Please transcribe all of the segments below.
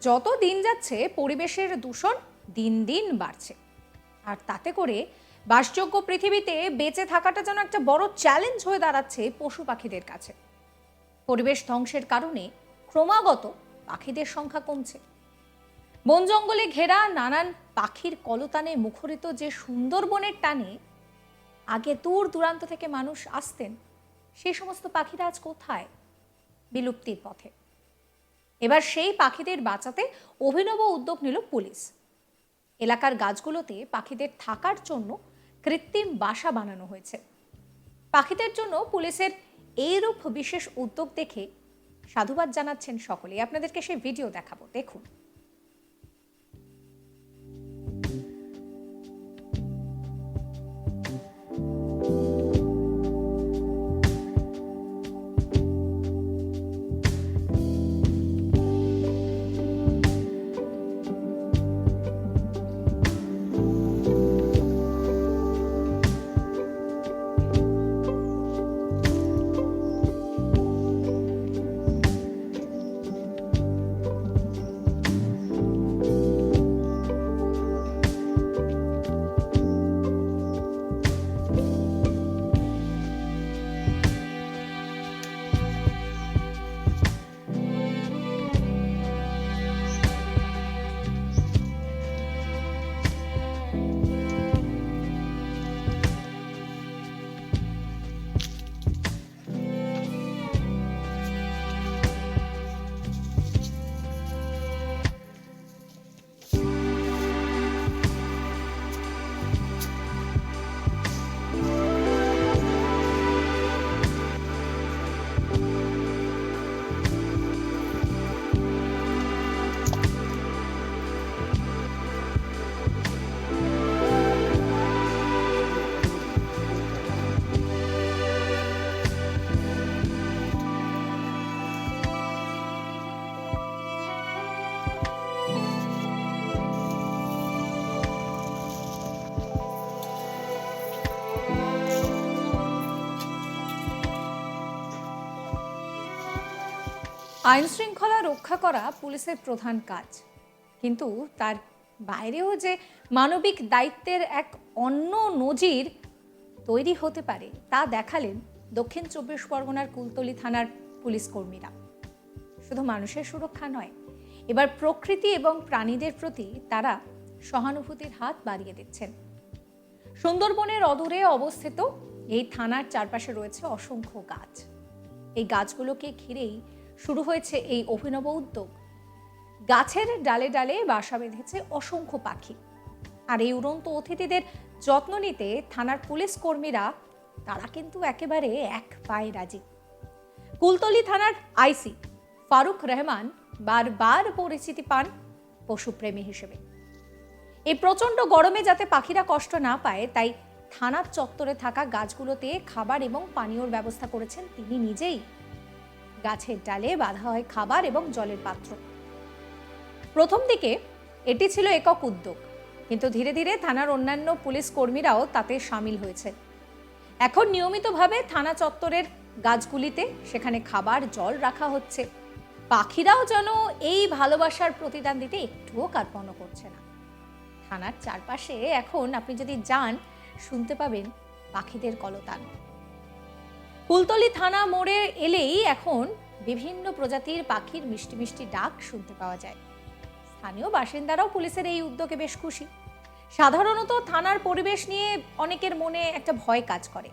যত দিন যাচ্ছে, পরিবেশের দূষণ দিন দিন বাড়ছে। আর তাতে করে বাসযোগ্য পৃথিবীতে বেঁচে থাকাটা যেন একটা বড় চ্যালেঞ্জ হয়ে দাঁড়াচ্ছে পশু পাখিদের কাছে। পরিবেশ ধ্বংসের কারণে ক্রমাগত পাখিদের সংখ্যা কমছে। বন জঙ্গলে ঘেরা নানান পাখির কলতানে মুখরিত যে সুন্দরবনের টানে আগে দূর দূরান্ত থেকে মানুষ আসতেন সেই সমস্ত পাখিরা আজ কোথায়? বিলুপ্তির পথে। এবার সেই পাখিদের বাঁচাতে অভিনব উদ্যোগ নিল পুলিশ। এলাকার গাছগুলোতে পাখিদের থাকার জন্য কৃত্রিম বাসা বানানো হয়েছে। পাখিদের জন্য পুলিশের এইরূপ বিশেষ উদ্যোগ দেখে সাধুবাদ জানাচ্ছেন সকলেই। আপনাদেরকে সেই ভিডিও দেখাবো। দেখুন। আইন শৃঙ্খলা রক্ষা করা পুলিশের প্রধান কাজ। কিন্তু তার বাইরেও যে মানবিক দায়িত্বের এক অন্য নজির তৈরি হতে পারে, তা দেখালেন দক্ষিণ চব্বিশ পরগনার কুলতলি থানার পুলিশ কর্মীরা। শুধু মানুষের সুরক্ষা নয়, এবার প্রকৃতি এবং প্রাণীদের প্রতি তারা সহানুভূতির হাত বাড়িয়ে দিচ্ছেন। সুন্দরবনের অদূরে অবস্থিত এই থানার চারপাশে রয়েছে অসংখ্য গাছ। এই গাছগুলোকে ঘিরেই শুরু হয়েছে এই অভিনব উদ্যোগ। গাছের ডালে ডালে বাসা বেঁধেছে অসংখ্য পাখি। আর এই উড়ন্ত অতিথিদের যত্ন নিতে থানার পুলিশ কর্মীরা, তারা কিন্তু একেবারে এক পায়ে রাজি। কুলতলি থানার আইসি ফারুক রহমান বারবার পরিচিতি পান পশুপ্রেমী হিসেবে। এই প্রচণ্ড গরমে যাতে পাখিরা কষ্ট না পায়, তাই থানার চত্বরে থাকা গাছগুলোতে খাবার এবং পানীয়র ব্যবস্থা করেছেন তিনি নিজেই। গাছের ডালে বাঁধা হয় খাবার এবং জলের পাত্র। প্রথম দিকে এটি ছিল একক উদ্যোগ, কিন্তু ধীরে ধীরে থানার অন্যান্য পুলিশ কর্মীরাও তাতে সামিল হয়েছে। এখন নিয়মিতভাবে থানা চত্বরের গাছগুলিতে সেখানে খাবার, জল রাখা হচ্ছে। পাখিরাও যেন এই ভালোবাসার প্রতিদান দিতে একটুও কার্পণ্য করছে না। থানার চারপাশে এখন আপনি যদি যান, শুনতে পাবেন পাখিদের কলতান। কুলতলি থানা মোড়ে এলেই এখন বিভিন্ন প্রজাতির পাখির মিষ্টি মিষ্টি ডাক শুনতে পাওয়া যায়। স্থানীয় বাসিন্দারাও পুলিশের এই উদ্যোগে বেশ খুশি। সাধারণত থানার পরিবেশ নিয়ে অনেকের মনে একটা ভয় কাজ করে।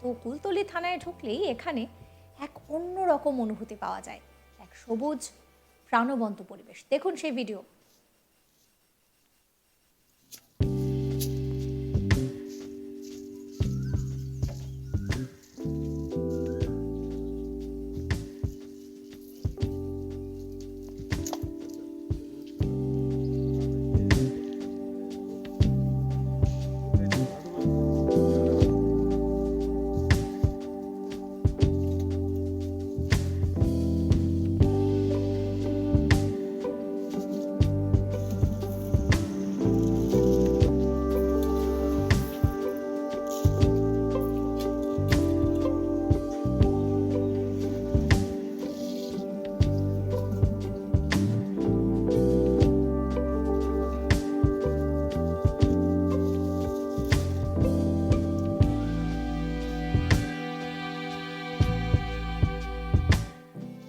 তো কুলতলি থানায় ঢুকলেই এখানে এক অন্যরকম অনুভূতি পাওয়া যায়। এক সবুজ, প্রাণবন্ত পরিবেশ। দেখুন সেই ভিডিও।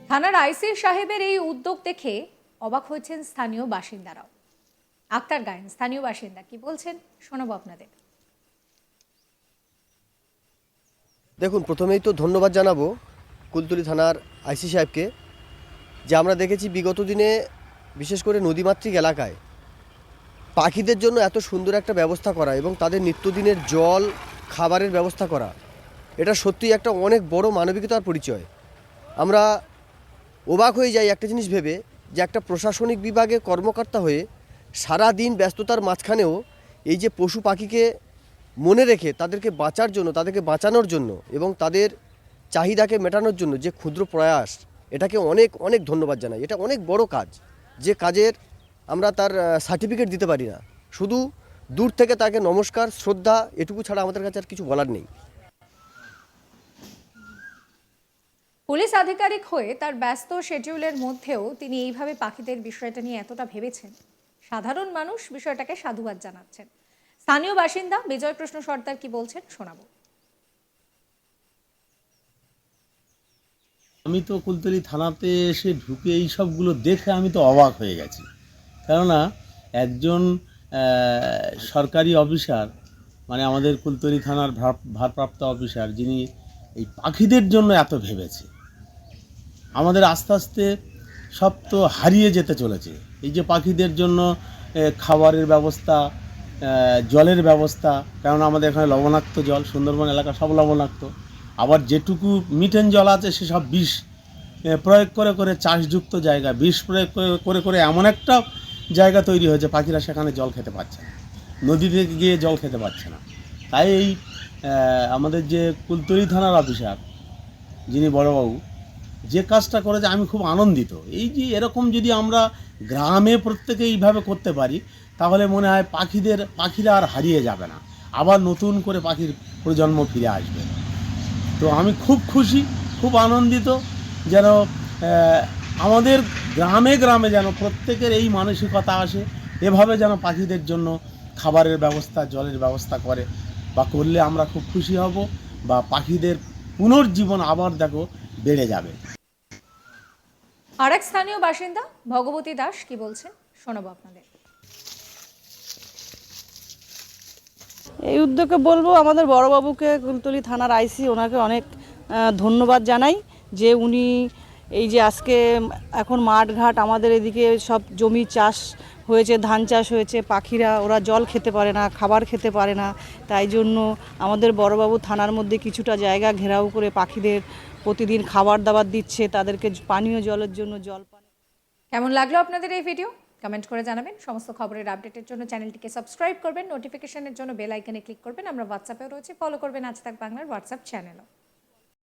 থানার আইসি সাহেবের এই উদ্যোগ দেখে অবাক হয়েছেন স্থানীয় বাসিন্দারাও। আক্তার গায়েন, স্থানীয় বাসিন্দা, কি বলছেন? শোনাবো আপনাদের। দেখুন, প্রথমেই তো ধন্যবাদ জানাব কুলতলি থানার আইসি সাহেবকে যে আমরা দেখেছি বিগত দিনে বিশেষ করে নদীমাতৃক এলাকায় পাখিদের জন্য এত সুন্দর একটা ব্যবস্থা করা এবং তাদের নিত্যদিনের জল, খাবারের ব্যবস্থা করা। এটা সত্যিই একটা অনেক বড় মানবিকতার পরিচয়। আমরা অবাক হয়ে যায় একটা জিনিস ভেবে যে একটা প্রশাসনিক বিভাগে কর্মকর্তা হয়ে সারা দিন ব্যস্ততার মাঝখানেও এই যে পশু পাখিকে মনে রেখে তাদেরকে বাঁচার জন্য, তাদেরকে বাঁচানোর জন্য এবং তাদের চাহিদাকে মেটানোর জন্য যে ক্ষুদ্র প্রয়াস, এটাকে অনেক অনেক ধন্যবাদ জানাই। এটা অনেক বড় কাজ। যে কাজের আমরা তার সার্টিফিকেট দিতে পারি না। শুধু দূর থেকে তাকে নমস্কার, শ্রদ্ধা, এটুকু ছাড়া আমাদের কাছে আর কিছু বলার নেই। পুলিশ আধিকারিক হয়ে তার ব্যস্ত শিডিউলের মধ্যেও তিনি এইভাবে পাখিদের বিষয়টা নিয়ে এতটা ভেবেছেন। সাধারণ মানুষ বিষয়টাকে সাধুবাদ জানাচ্ছেন। স্থানীয় বাসিন্দা বিজয় কৃষ্ণ সর্দার কি বলছেন শোনাবো। আমি তো কুলতলি থানাতে এসে ঢুকে এই সবগুলো দেখে আমি তো অবাক হয়ে গেছি। কেননা একজন সরকারি অফিসার মানে আমাদের কুলতলি থানার ভার- ভারপ্রাপ্ত অফিসার, যিনি এই পাখিদের জন্য এত ভেবেছে আমাদের আস্তে আস্তে সব তো হারিয়ে যেতে চলেছে। এই যে পাখিদের জন্য খাবারের ব্যবস্থা জলের ব্যবস্থা কারণ আমাদের এখানে লবণাক্ত জল, সুন্দরবন এলাকা সব লবণাক্ত। আবার যেটুকু মিটেন জল আছে সেসব বিষ। প্রয়োগ করে করে চাষযুক্ত জায়গা, বিষ প্রয়োগ করে- করে করে এমন একটা জায়গা তৈরি হয়েছে, পাখিরা সেখানে জল খেতে পারছে না। নদীতে গিয়ে জল খেতে পারছে না। তাই এই আমাদের যে কুলতলি থানার অফিসার, যিনি বড়বাবু যে কাজটা করেছে আমি খুব আনন্দিত। এই যে এরকম যদি আমরা গ্রামে প্রত্যেকে এইভাবে করতে পারি, তাহলে মনে হয় পাখিদের, পাখিরা আর হারিয়ে যাবে না। আবার নতুন করে পাখির প্রজন্ম ফিরে আসবে। তো আমি খুব খুশি, খুব আনন্দিত যেন আমাদের গ্রামে গ্রামে যেন প্রত্যেকের এই মানসিকতা আসে, এভাবে যেন পাখিদের জন্য খাবারের ব্যবস্থা, জলের ব্যবস্থা করে বা করলে আমরা খুব খুশি হব বা পাখিদের পুনর্জীবন আবার দেখো বেড়ে যাবে। আর এক স্থানীয় বাসিন্দা ভগবতী দাস কি বলছেন? শোনাবো আপনাদের। এই উদ্যোগে বলব, আমাদের বড়বাবুকে কুলতলি থানার আইসি, ওনাকে অনেক ধন্যবাদ জানাই যে উনি এই যে আজকে এখন মাঠ ঘাট আমাদের এদিকে সব জমি চাষ হয়েছে, ধান চাষ হয়েছে, পাখিরা, ওরা জল খেতে পারে না, খাবার খেতে পারে না, তাই জন্য আমাদের বড়বাবু থানার মধ্যে কিছুটা জায়গা ঘেরাও করে পাখিদের প্রতিদিন খাবার দাবার দিচ্ছে, তাদেরকে পানীয় জলের জন্য জল পান। কেমন লাগল আপনাদের এই ভিডিও কমেন্ট করে জানাবেন। সমস্ত খবরের আপডেটের জন্য চ্যানেলটিকে সাবস্ক্রাইব করবেন। নোটিফিকেশনের জন্য বেল আইকনে ক্লিক করবেন। আমরা হোয়াটসঅ্যাপেও রয়েছে। ফলো করবেন আজ তাক বাংলার হোয়াটসঅ্যাপ চ্যানেলও